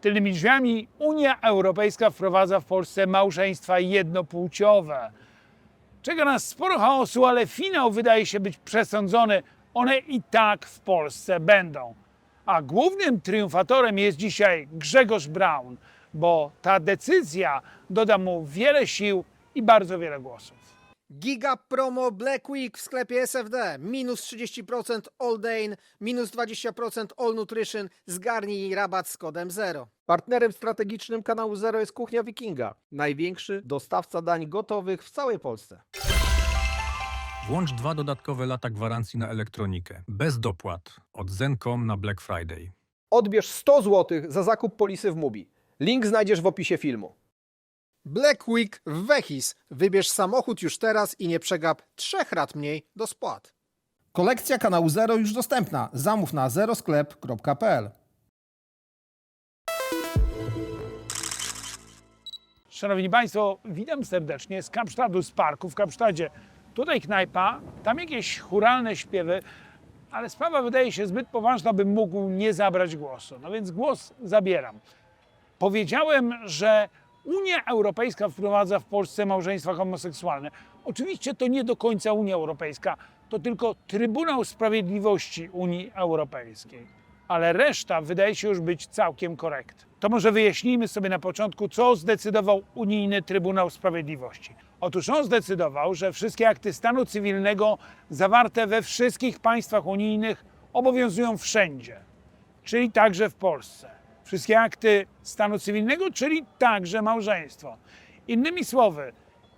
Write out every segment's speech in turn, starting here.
Tylnymi drzwiami Unia Europejska wprowadza w Polsce małżeństwa jednopłciowe. Czeka nas sporo chaosu, ale finał wydaje się być przesądzony. One i tak w Polsce będą. A głównym triumfatorem jest dzisiaj Grzegorz Braun, bo ta decyzja doda mu wiele sił i bardzo wiele głosów. Giga promo Black Week w sklepie SFD. Minus 30% All Dane, minus 20% All Nutrition. Zgarnij rabat z kodem 0. Partnerem strategicznym kanału Zero jest Kuchnia Wikinga, największy dostawca dań gotowych w całej Polsce. Włącz dwa dodatkowe lata gwarancji na elektronikę, bez dopłat, od Zencom na Black Friday. Odbierz 100 zł za zakup polisy w Mubi. Link znajdziesz w opisie filmu. Black Week w Wechis. Wybierz samochód już teraz i nie przegap trzech rat mniej do spłat. Kolekcja kanału Zero już dostępna. Zamów na zerosklep.pl. Szanowni Państwo, witam serdecznie z Kapsztadu, z parku w Kapsztadzie. Tutaj knajpa, tam jakieś churalne śpiewy, ale sprawa wydaje się zbyt poważna, bym mógł nie zabrać głosu. No więc głos zabieram. Powiedziałem, że Unia Europejska wprowadza w Polsce małżeństwa homoseksualne. Oczywiście to nie do końca Unia Europejska, to tylko Trybunał Sprawiedliwości Unii Europejskiej. Ale reszta wydaje się już być całkiem korekt. To może wyjaśnijmy sobie na początku, co zdecydował Unijny Trybunał Sprawiedliwości. Otóż on zdecydował, że wszystkie akty stanu cywilnego zawarte we wszystkich państwach unijnych obowiązują wszędzie czyli także w Polsce. Wszystkie akty stanu cywilnego, czyli także małżeństwo. Innymi słowy,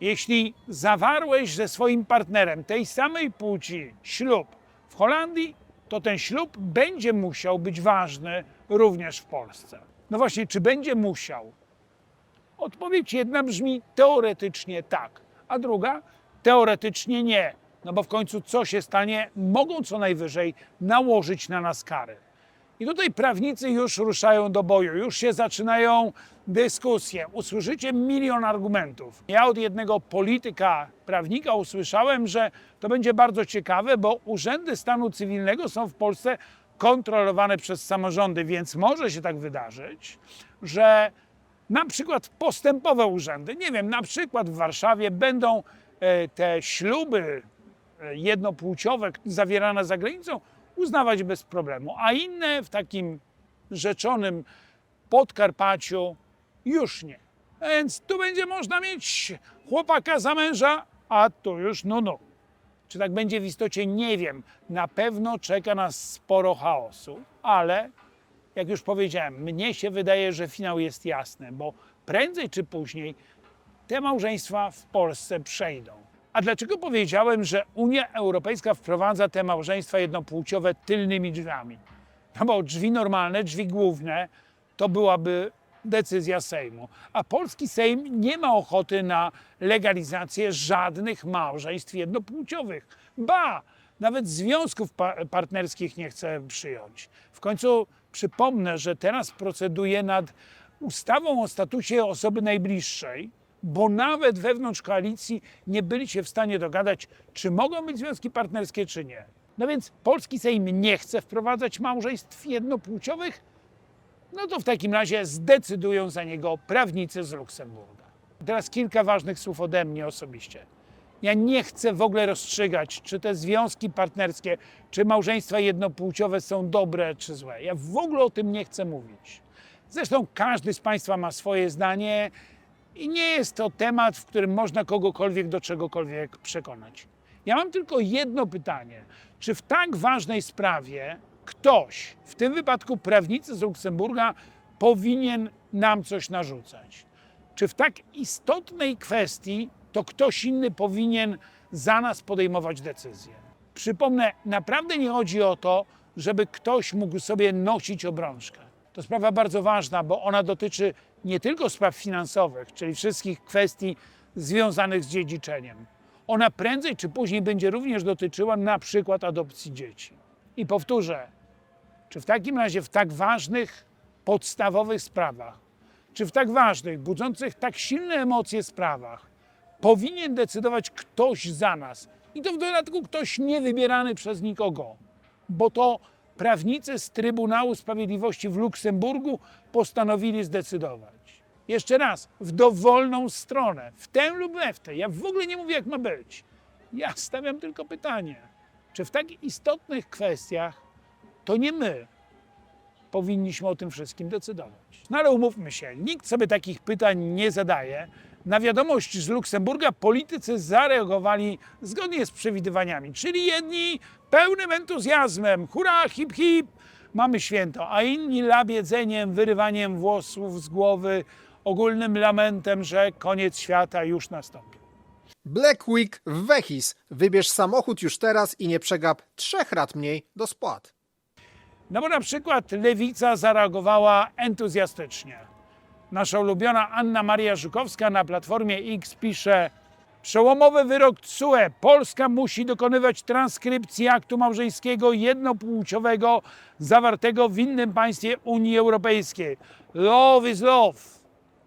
jeśli zawarłeś ze swoim partnerem tej samej płci ślub w Holandii, to ten ślub będzie musiał być ważny również w Polsce. No właśnie, czy będzie musiał? Odpowiedź jedna brzmi teoretycznie tak, a druga teoretycznie nie. No bo w końcu co się stanie, mogą co najwyżej nałożyć na nas kary. I tutaj prawnicy już ruszają do boju, już się zaczynają dyskusje. Usłyszycie milion argumentów. Ja od jednego polityka, prawnika usłyszałem, że to będzie bardzo ciekawe, bo urzędy stanu cywilnego są w Polsce kontrolowane przez samorządy, więc może się tak wydarzyć, że na przykład postępowe urzędy, nie wiem, na przykład w Warszawie będą e, te śluby e, jednopłciowe zawierane za granicą uznawać bez problemu, a inne w takim rzeczonym Podkarpaciu już nie. Więc tu będzie można mieć chłopaka za męża, a tu już no no. Czy tak będzie w istocie, nie wiem. Na pewno czeka nas sporo chaosu, ale jak już powiedziałem, mnie się wydaje, że finał jest jasny, bo prędzej czy później te małżeństwa w Polsce przejdą. A dlaczego powiedziałem, że Unia Europejska wprowadza te małżeństwa jednopłciowe tylnymi drzwiami? No bo drzwi normalne, drzwi główne, to byłaby decyzja Sejmu. A polski Sejm nie ma ochoty na legalizację żadnych małżeństw jednopłciowych. Ba! Nawet związków pa- partnerskich nie chce przyjąć. W końcu przypomnę, że teraz proceduje nad ustawą o statusie osoby najbliższej, bo nawet wewnątrz koalicji nie byli się w stanie dogadać, czy mogą być związki partnerskie, czy nie. No więc polski Sejm nie chce wprowadzać małżeństw jednopłciowych, no to w takim razie zdecydują za niego prawnicy z Luksemburga. Teraz kilka ważnych słów ode mnie osobiście. Ja nie chcę w ogóle rozstrzygać, czy te związki partnerskie, czy małżeństwa jednopłciowe są dobre czy złe. Ja w ogóle o tym nie chcę mówić. Zresztą każdy z Państwa ma swoje zdanie i nie jest to temat, w którym można kogokolwiek do czegokolwiek przekonać. Ja mam tylko jedno pytanie. Czy w tak ważnej sprawie ktoś, w tym wypadku prawnicy z Luksemburga, powinien nam coś narzucać? Czy w tak istotnej kwestii to ktoś inny powinien za nas podejmować decyzje? Przypomnę, naprawdę nie chodzi o to, żeby ktoś mógł sobie nosić obrączkę. To sprawa bardzo ważna, bo ona dotyczy nie tylko spraw finansowych, czyli wszystkich kwestii związanych z dziedziczeniem. Ona prędzej czy później będzie również dotyczyła na przykład adopcji dzieci. I powtórzę, czy w takim razie w tak ważnych, podstawowych sprawach, czy w tak ważnych, budzących tak silne emocje sprawach, powinien decydować ktoś za nas. I to w dodatku ktoś niewybierany przez nikogo, bo to prawnicy z Trybunału Sprawiedliwości w Luksemburgu postanowili zdecydować. Jeszcze raz, w dowolną stronę, w tę lub we w tę. Ja w ogóle nie mówię, jak ma być. Ja stawiam tylko pytanie, czy w tak istotnych kwestiach to nie my powinniśmy o tym wszystkim decydować. No ale umówmy się, nikt sobie takich pytań nie zadaje. Na wiadomość z Luksemburga politycy zareagowali zgodnie z przewidywaniami, czyli jedni pełnym entuzjazmem, hurra, hip hip, mamy święto, a inni labiedzeniem, wyrywaniem włosów z głowy, ogólnym lamentem, że koniec świata już nastąpił. Black Week w Wechis. Wybierz samochód już teraz i nie przegap trzech rat mniej do spłat. No bo na przykład lewica zareagowała entuzjastycznie. Nasza ulubiona Anna Maria Żukowska na Platformie X pisze Przełomowy wyrok TSUE. Polska musi dokonywać transkrypcji aktu małżeńskiego jednopłciowego zawartego w innym państwie Unii Europejskiej. Love is love.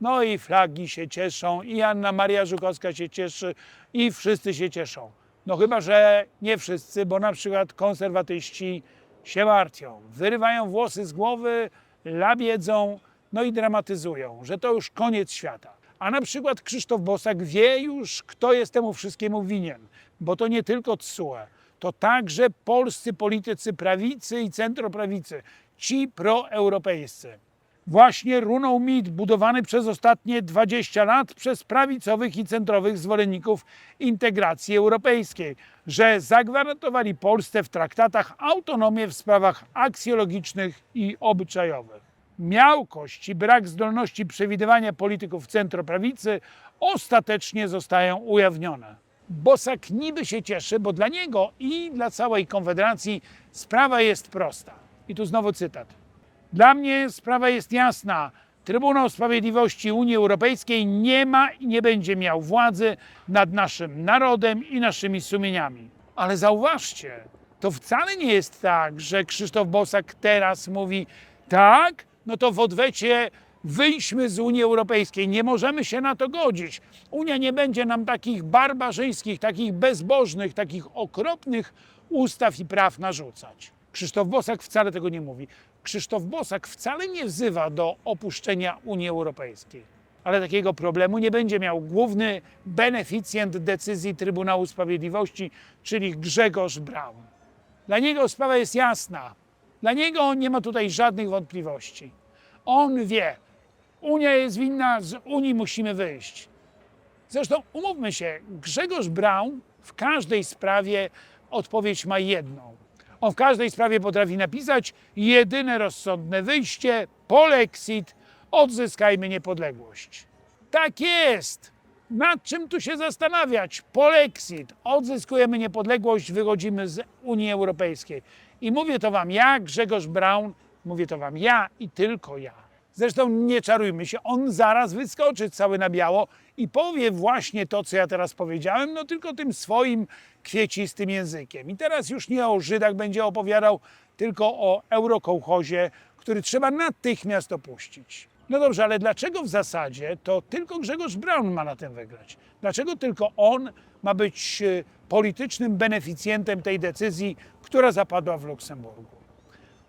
No i flagi się cieszą, i Anna Maria Żukowska się cieszy, i wszyscy się cieszą. No chyba, że nie wszyscy, bo na przykład konserwatyści się martwią, wyrywają włosy z głowy, labiedzą, no i dramatyzują, że to już koniec świata. A na przykład Krzysztof Bosak wie już, kto jest temu wszystkiemu winien, bo to nie tylko TSUE, to także polscy politycy prawicy i centroprawicy, ci proeuropejscy. Właśnie runął mit budowany przez ostatnie 20 lat przez prawicowych i centrowych zwolenników integracji europejskiej, że zagwarantowali Polsce w traktatach autonomię w sprawach aksjologicznych i obyczajowych. Miałkość i brak zdolności przewidywania polityków centroprawicy ostatecznie zostają ujawnione. Bosak niby się cieszy, bo dla niego i dla całej Konfederacji sprawa jest prosta. I tu znowu cytat. Dla mnie sprawa jest jasna. Trybunał Sprawiedliwości Unii Europejskiej nie ma i nie będzie miał władzy nad naszym narodem i naszymi sumieniami. Ale zauważcie, to wcale nie jest tak, że Krzysztof Bosak teraz mówi tak, no to w odwecie wyjdźmy z Unii Europejskiej. Nie możemy się na to godzić. Unia nie będzie nam takich barbarzyńskich, takich bezbożnych, takich okropnych ustaw i praw narzucać. Krzysztof Bosak wcale tego nie mówi. Krzysztof Bosak wcale nie wzywa do opuszczenia Unii Europejskiej. Ale takiego problemu nie będzie miał główny beneficjent decyzji Trybunału Sprawiedliwości, czyli Grzegorz Braun. Dla niego sprawa jest jasna. Dla niego nie ma tutaj żadnych wątpliwości. On wie, Unia jest winna, z Unii musimy wyjść. Zresztą umówmy się, Grzegorz Braun w każdej sprawie odpowiedź ma jedną. On w każdej sprawie potrafi napisać jedyne rozsądne wyjście, polexit, odzyskajmy niepodległość. Tak jest! Nad czym tu się zastanawiać? Polexit, odzyskujemy niepodległość, wychodzimy z Unii Europejskiej. I mówię to wam ja, Grzegorz Braun, mówię to wam ja i tylko ja. Zresztą nie czarujmy się, on zaraz wyskoczy cały na biało i powie właśnie to, co ja teraz powiedziałem, no tylko tym swoim kwiecistym językiem. I teraz już nie o Żydach będzie opowiadał, tylko o eurokołchozie, który trzeba natychmiast opuścić. No dobrze, ale dlaczego w zasadzie to tylko Grzegorz Braun ma na tym wygrać? Dlaczego tylko on ma być e, politycznym beneficjentem tej decyzji, która zapadła w Luksemburgu?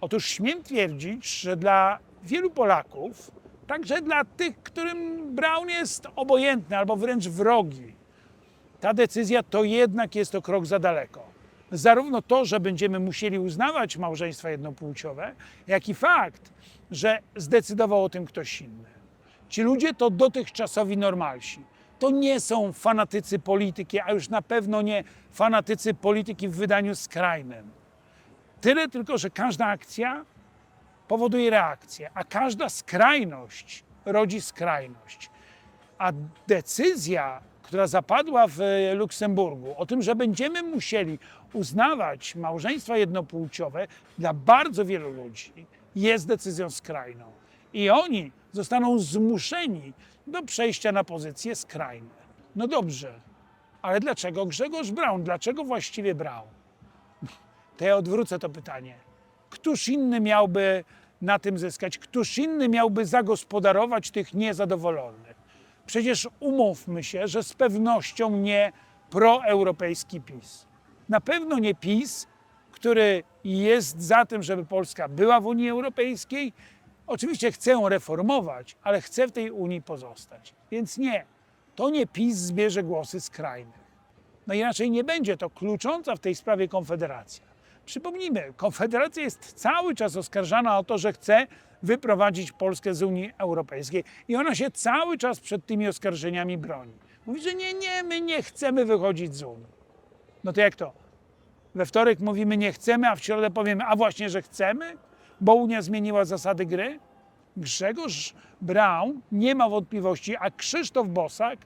Otóż śmiem twierdzić, że dla wielu Polaków, także dla tych, którym Braun jest obojętny albo wręcz wrogi, ta decyzja to jednak jest to krok za daleko. Zarówno to, że będziemy musieli uznawać małżeństwa jednopłciowe, jak i fakt, że zdecydował o tym ktoś inny. Ci ludzie to dotychczasowi normalsi. To nie są fanatycy polityki, a już na pewno nie fanatycy polityki w wydaniu skrajnym. Tyle tylko, że każda akcja powoduje reakcję, a każda skrajność rodzi skrajność. A decyzja, która zapadła w Luksemburgu, o tym, że będziemy musieli uznawać małżeństwa jednopłciowe dla bardzo wielu ludzi, jest decyzją skrajną. I oni zostaną zmuszeni do przejścia na pozycje skrajne. No dobrze, ale dlaczego Grzegorz Braun? Dlaczego właściwie Braun? To ja odwrócę to pytanie. Któż inny miałby na tym zyskać? Któż inny miałby zagospodarować tych niezadowolonych? Przecież umówmy się, że z pewnością nie proeuropejski PiS. Na pewno nie PiS, który jest za tym, żeby Polska była w Unii Europejskiej. Oczywiście chce ją reformować, ale chce w tej Unii pozostać. Więc nie, to nie PiS zbierze głosy skrajnych. No inaczej nie będzie to klucząca w tej sprawie Konfederacja. Przypomnijmy, Konfederacja jest cały czas oskarżana o to, że chce wyprowadzić Polskę z Unii Europejskiej i ona się cały czas przed tymi oskarżeniami broni. Mówi, że nie, nie, my nie chcemy wychodzić z Unii. No to jak to? We wtorek mówimy nie chcemy, a w środę powiemy, a właśnie, że chcemy, bo Unia zmieniła zasady gry? Grzegorz Braun nie ma wątpliwości, a Krzysztof Bosak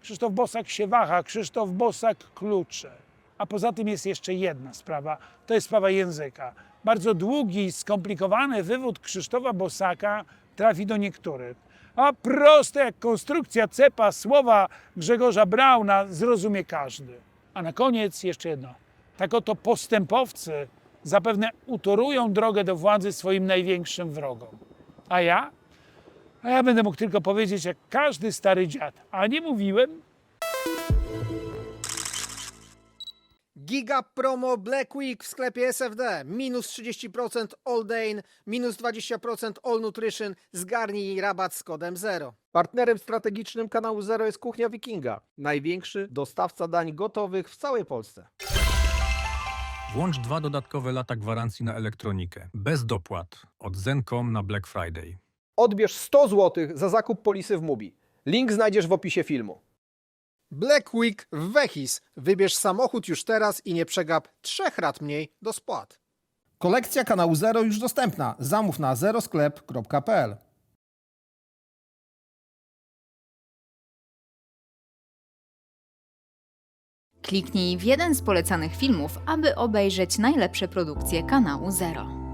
Krzysztof Bosak się waha, Krzysztof Bosak klucze. A poza tym jest jeszcze jedna sprawa, to jest sprawa języka. Bardzo długi, skomplikowany wywód Krzysztofa Bosaka trafi do niektórych. A proste jak konstrukcja cepa słowa Grzegorza Brauna zrozumie każdy. A na koniec jeszcze jedno. Tak oto postępowcy zapewne utorują drogę do władzy swoim największym wrogom. A ja? A ja będę mógł tylko powiedzieć, jak każdy stary dziad. A nie mówiłem? Giga promo Black Week w sklepie SFD. Minus 30% All Day, minus 20% All Nutrition. Zgarnij rabat z kodem 0. Partnerem strategicznym kanału Zero jest Kuchnia Wikinga, największy dostawca dań gotowych w całej Polsce. Włącz dwa dodatkowe lata gwarancji na elektronikę. Bez dopłat. Od Zencom na Black Friday. Odbierz 100 zł za zakup polisy w Mubi. Link znajdziesz w opisie filmu. Black Week w Wechis. Wybierz samochód już teraz i nie przegap trzech rat mniej do spłat. Kolekcja kanału Zero już dostępna. Zamów na zerosklep.pl. Kliknij w jeden z polecanych filmów, aby obejrzeć najlepsze produkcje kanału Zero.